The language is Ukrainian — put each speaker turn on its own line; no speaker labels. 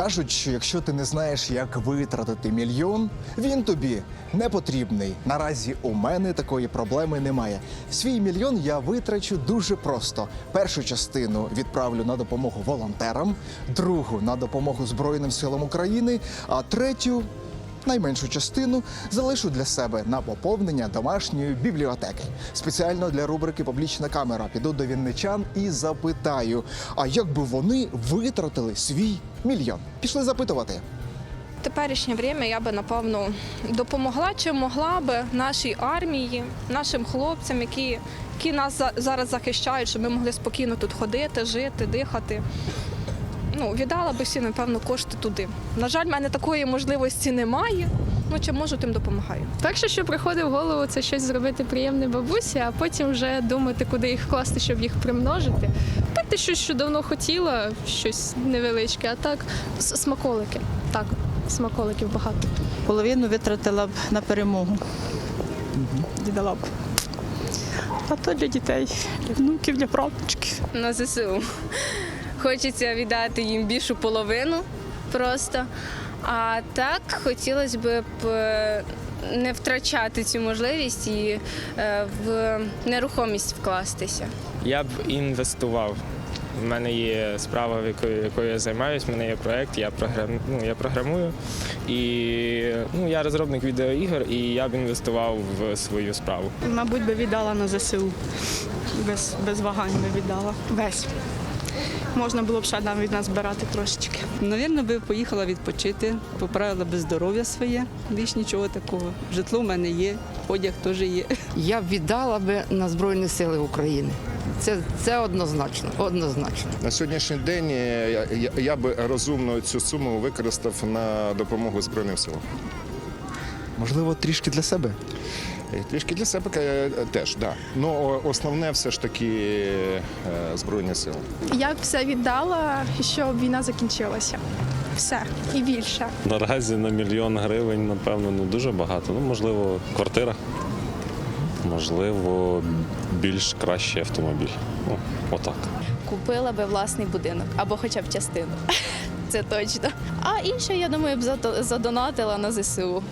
Кажуть, що якщо ти не знаєш, як витратити мільйон, він тобі не потрібний. Наразі у мене такої проблеми немає. Свій мільйон я витрачу дуже просто. Першу частину відправлю на допомогу волонтерам, другу на допомогу Збройним силам України, а третю. Найменшу частину залишу для себе на поповнення домашньої бібліотеки. Спеціально для рубрики Публічна камера піду до вінничан і запитаю: а як би вони витратили свій мільйон? Пішли запитувати.
В теперішнє время я би напевно допомогла чи могла би нашій армії, нашим хлопцям, які, які нас за- зараз захищають, щоб ми могли спокійно тут ходити, жити, дихати. Ну, віддала би всі, напевно, кошти туди. На жаль, в мене такої можливості немає. Ну, чим можу, тим допомагаю.
Перше, що приходить в голову, це щось зробити приємне бабусі, а потім вже думати, куди їх вкласти, щоб їх примножити. Купити щось, що давно хотіла, щось невеличке, а так смаколики. Так, смаколиків багато.
Половину витратила б на перемогу. Віддала б. А то для дітей, для внуків, для правнучків.
на ЗСУ. Хочеться віддати їм більшу половину просто. А так хотілося б е, не втрачати цю можливість і е, в нерухомість вкластися.
Я б інвестував. У мене є справа, якою, якою я займаюся, в мене є проєкт, я, програм, ну, я програмую. І ну, я розробник відеоігор, і я б інвестував в свою справу.
Мабуть, би віддала на ЗСУ. Без, без вагань би віддала. Весь. Можна було б ще навіть назбирати трошечки.
Навірно, би поїхала відпочити, поправила би здоров'я своє, більш нічого такого. Житло в мене є, одяг теж є.
Я б віддала би на Збройні Сили України. Це, це однозначно, однозначно.
На сьогоднішній день е, я, я, я би розумно цю суму використав на допомогу Збройним силам.
Можливо, трішки для себе.
І Трішки для себе теж, да. Ну основне все ж таки е, Збройні сили.
Я б все віддала, щоб війна закінчилася. Все і більше.
Наразі на мільйон гривень, напевно, не дуже багато. Ну, можливо, квартира, можливо, більш кращий автомобіль. Ну, отак.
Купила би власний будинок або хоча б частину. Це точно. А інше, я думаю, б зато- задонатила на ЗСУ.